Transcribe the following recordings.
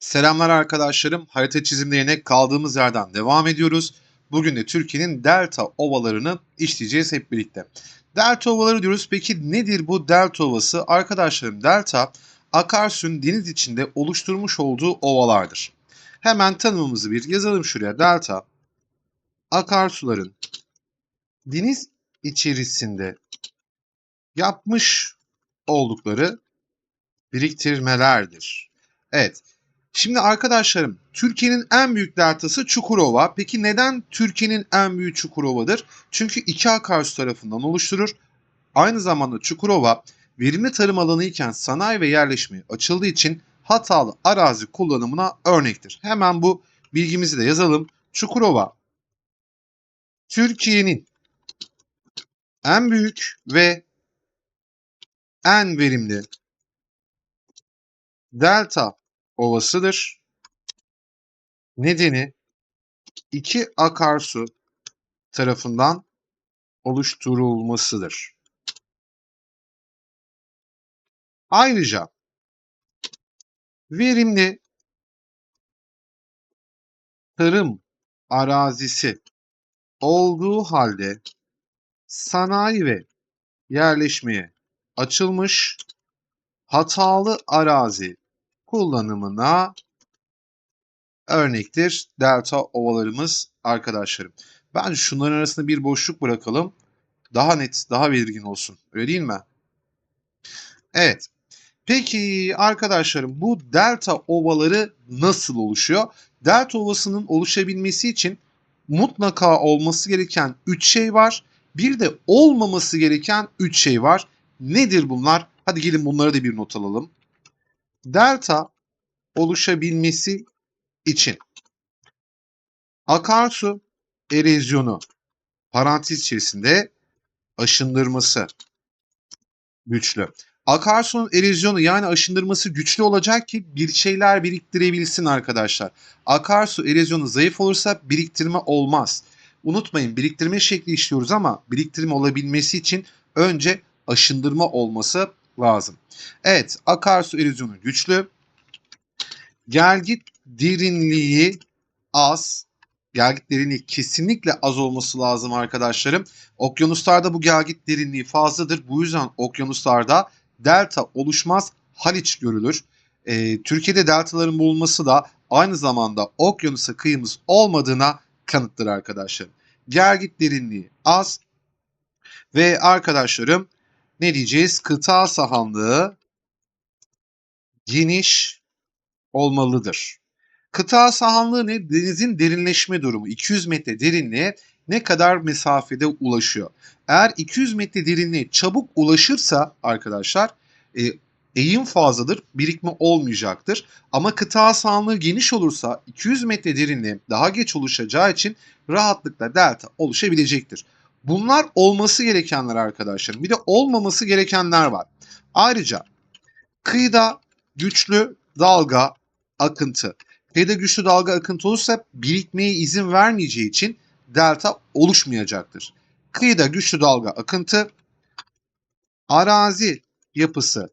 Selamlar arkadaşlarım. Harita çizimlerine kaldığımız yerden devam ediyoruz. Bugün de Türkiye'nin delta ovalarını işleyeceğiz hep birlikte. Delta ovaları diyoruz. Peki nedir bu delta ovası? Arkadaşlarım delta akarsuyun deniz içinde oluşturmuş olduğu ovalardır. Hemen tanımımızı bir yazalım şuraya. Delta akarsuların deniz içerisinde yapmış oldukları biriktirmelerdir. Evet. Şimdi arkadaşlarım Türkiye'nin en büyük deltası Çukurova. Peki neden Türkiye'nin en büyük Çukurova'dır? Çünkü iki akarsu tarafından oluşturur. Aynı zamanda Çukurova verimli tarım alanı iken sanayi ve yerleşmeye açıldığı için hatalı arazi kullanımına örnektir. Hemen bu bilgimizi de yazalım. Çukurova Türkiye'nin en büyük ve en verimli delta ovasıdır. Nedeni iki akarsu tarafından oluşturulmasıdır. Ayrıca verimli tarım arazisi olduğu halde sanayi ve yerleşmeye açılmış hatalı arazi kullanımına örnektir delta ovalarımız arkadaşlarım. Bence şunların arasında bir boşluk bırakalım. Daha net, daha belirgin olsun. Öyle değil mi? Evet. Peki arkadaşlarım bu delta ovaları nasıl oluşuyor? Delta ovasının oluşabilmesi için mutlaka olması gereken 3 şey var. Bir de olmaması gereken 3 şey var. Nedir bunlar? Hadi gelin bunları da bir not alalım. Delta oluşabilmesi için akarsu erozyonu parantez içerisinde aşındırması güçlü. Akarsunun erozyonu yani aşındırması güçlü olacak ki bir şeyler biriktirebilsin arkadaşlar. Akarsu erozyonu zayıf olursa biriktirme olmaz. Unutmayın biriktirme şekli işliyoruz ama biriktirme olabilmesi için önce aşındırma olması lazım. Evet akarsu erozyonu güçlü. Gelgit derinliği az. Gelgit derinliği kesinlikle az olması lazım arkadaşlarım. Okyanuslarda bu gelgit derinliği fazladır. Bu yüzden okyanuslarda delta oluşmaz Haliç görülür. Ee, Türkiye'de deltaların bulunması da aynı zamanda okyanusa kıyımız olmadığına kanıttır arkadaşlarım. Gelgit derinliği az ve arkadaşlarım ne diyeceğiz? Kıta sahanlığı geniş olmalıdır. Kıta sahanlığı ne? Denizin derinleşme durumu. 200 metre derinliğe ne kadar mesafede ulaşıyor? Eğer 200 metre derinliğe çabuk ulaşırsa arkadaşlar e, eğim fazladır, birikme olmayacaktır. Ama kıta sahanlığı geniş olursa 200 metre derinliğe daha geç oluşacağı için rahatlıkla delta oluşabilecektir. Bunlar olması gerekenler arkadaşlar. Bir de olmaması gerekenler var. Ayrıca kıyıda güçlü dalga akıntı. Kıyıda güçlü dalga akıntı olursa birikmeye izin vermeyeceği için delta oluşmayacaktır. Kıyıda güçlü dalga akıntı, arazi yapısı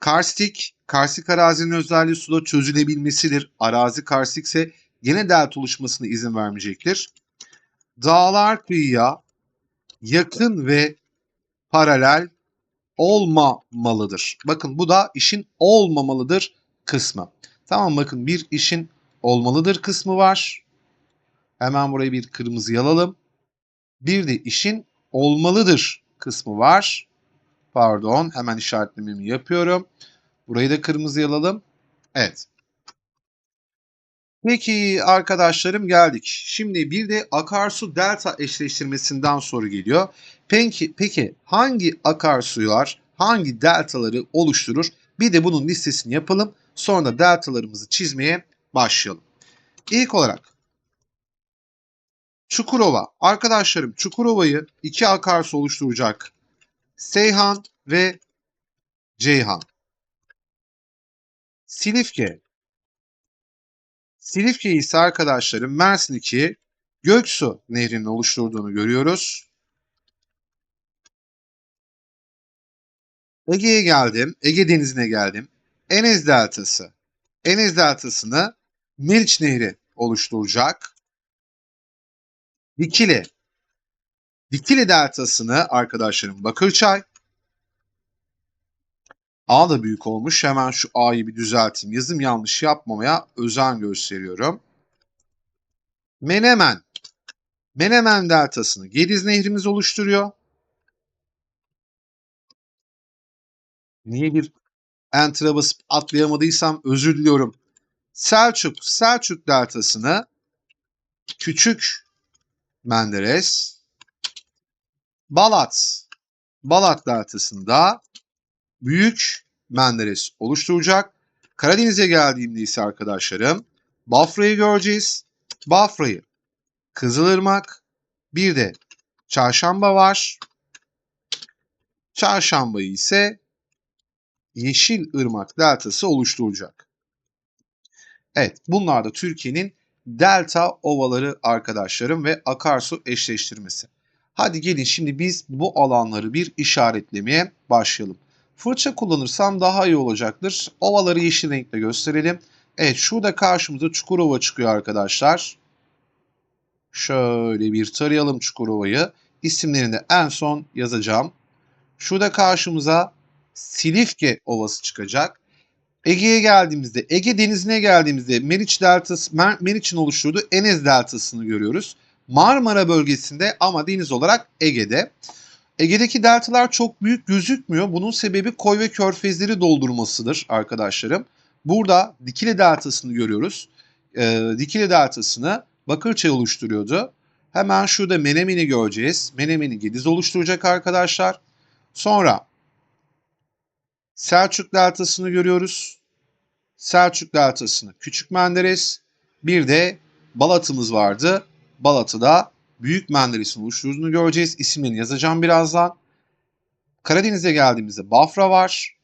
karstik, karstik arazinin özelliği suda çözülebilmesidir. Arazi karstikse gene delta oluşmasına izin vermeyecektir. Dağlar kıyıya yakın ve paralel olmamalıdır. Bakın bu da işin olmamalıdır kısmı. Tamam bakın bir işin olmalıdır kısmı var. Hemen buraya bir kırmızı alalım. Bir de işin olmalıdır kısmı var. Pardon hemen işaretlememi yapıyorum. Burayı da kırmızı alalım. Evet. Peki arkadaşlarım geldik. Şimdi bir de akarsu delta eşleştirmesinden soru geliyor. Peki, peki hangi akarsular hangi deltaları oluşturur? Bir de bunun listesini yapalım. Sonra deltalarımızı çizmeye başlayalım. İlk olarak Çukurova. Arkadaşlarım Çukurova'yı iki akarsu oluşturacak. Seyhan ve Ceyhan. Silifke. Silifke ise arkadaşlarım Mersin 2 Göksu nehrinin oluşturduğunu görüyoruz. Ege'ye geldim. Ege denizine geldim. Enes Deltası. Enes Deltası'nı Meriç Nehri oluşturacak. Dikili. Dikili Deltası'nı arkadaşlarım Bakırçay. A da büyük olmuş. Hemen şu A'yı bir düzelteyim. Yazım yanlış yapmamaya özen gösteriyorum. Menemen. Menemen deltasını Gediz Nehrimiz oluşturuyor. Niye bir enter'a basıp atlayamadıysam özür diliyorum. Selçuk, Selçuk deltasını Küçük Menderes, Balat, Balat deltasında Büyük Menderes oluşturacak. Karadeniz'e geldiğimde ise arkadaşlarım Bafra'yı göreceğiz. Bafra'yı Kızılırmak, bir de Çarşamba var. Çarşambayı ise Yeşil Irmak deltası oluşturacak. Evet, bunlar da Türkiye'nin delta ovaları arkadaşlarım ve akarsu eşleştirmesi. Hadi gelin şimdi biz bu alanları bir işaretlemeye başlayalım. Fırça kullanırsam daha iyi olacaktır. Ovaları yeşil renkle gösterelim. Evet şurada karşımıza Çukurova çıkıyor arkadaşlar. Şöyle bir tarayalım Çukurova'yı. İsimlerini en son yazacağım. Şurada karşımıza Silifke Ovası çıkacak. Ege'ye geldiğimizde, Ege Denizi'ne geldiğimizde Meriç Deltası, Mer Meriç'in oluşturduğu Enez Deltası'nı görüyoruz. Marmara bölgesinde ama deniz olarak Ege'de. Ege'deki deltalar çok büyük gözükmüyor. Bunun sebebi koy ve körfezleri doldurmasıdır arkadaşlarım. Burada Dikili Deltası'nı görüyoruz. Ee, Dikili Deltası'nı Bakırçay oluşturuyordu. Hemen şurada Menemen'i göreceğiz. Menemen'i Gediz oluşturacak arkadaşlar. Sonra Selçuk Deltası'nı görüyoruz. Selçuk Deltası'nı Küçük Menderes. Bir de Balat'ımız vardı. Balat'ı da Büyük Menderes'in oluşturduğunu göreceğiz. İsimlerini yazacağım birazdan. Karadeniz'e geldiğimizde Bafra var.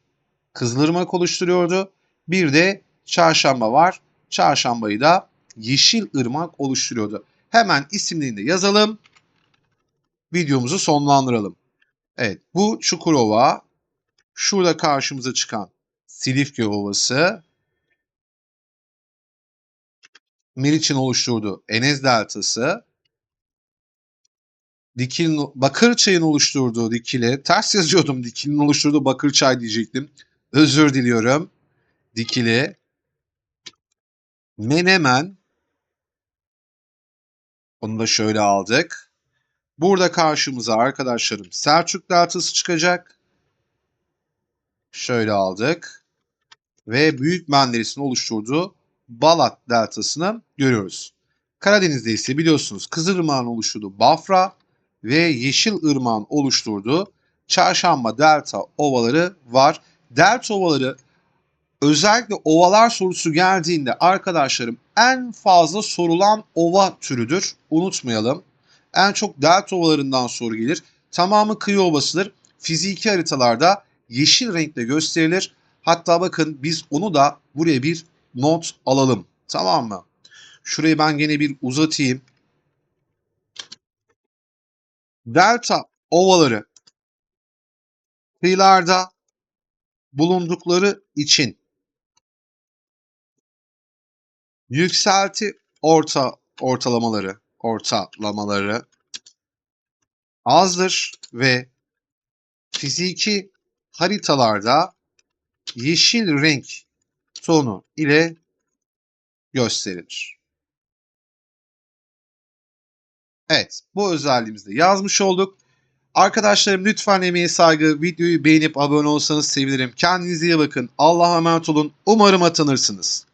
Kızılırmak oluşturuyordu. Bir de Çarşamba var. Çarşambayı da Yeşil Irmak oluşturuyordu. Hemen isimlerini de yazalım. Videomuzu sonlandıralım. Evet bu Çukurova. Şurada karşımıza çıkan Silifke Ovası. Meriç'in oluşturduğu Enez Deltası. Dikil'in, Bakırçay'ın oluşturduğu Dikili. Ters yazıyordum Dikil'in oluşturduğu Bakırçay diyecektim. Özür diliyorum. Dikili. Menemen. Onu da şöyle aldık. Burada karşımıza arkadaşlarım Selçuk Deltası çıkacak. Şöyle aldık. Ve Büyük Menderes'in oluşturduğu Balat Deltası'nı görüyoruz. Karadeniz'de ise biliyorsunuz Kızılırmak'ın oluşturduğu Bafra ve Yeşil Irmak'ın oluşturduğu Çarşamba Delta ovaları var. Delta ovaları özellikle ovalar sorusu geldiğinde arkadaşlarım en fazla sorulan ova türüdür. Unutmayalım. En çok delta ovalarından soru gelir. Tamamı kıyı ovasıdır. Fiziki haritalarda yeşil renkle gösterilir. Hatta bakın biz onu da buraya bir not alalım. Tamam mı? Şurayı ben gene bir uzatayım. Delta ovaları kıyılarda bulundukları için yükselti orta ortalamaları ortalamaları azdır ve fiziki haritalarda yeşil renk tonu ile gösterilir. Evet, bu özelliğimizde yazmış olduk. Arkadaşlarım lütfen emeğe saygı, videoyu beğenip abone olsanız sevinirim. Kendinize iyi bakın. Allah'a emanet olun. Umarım atanırsınız.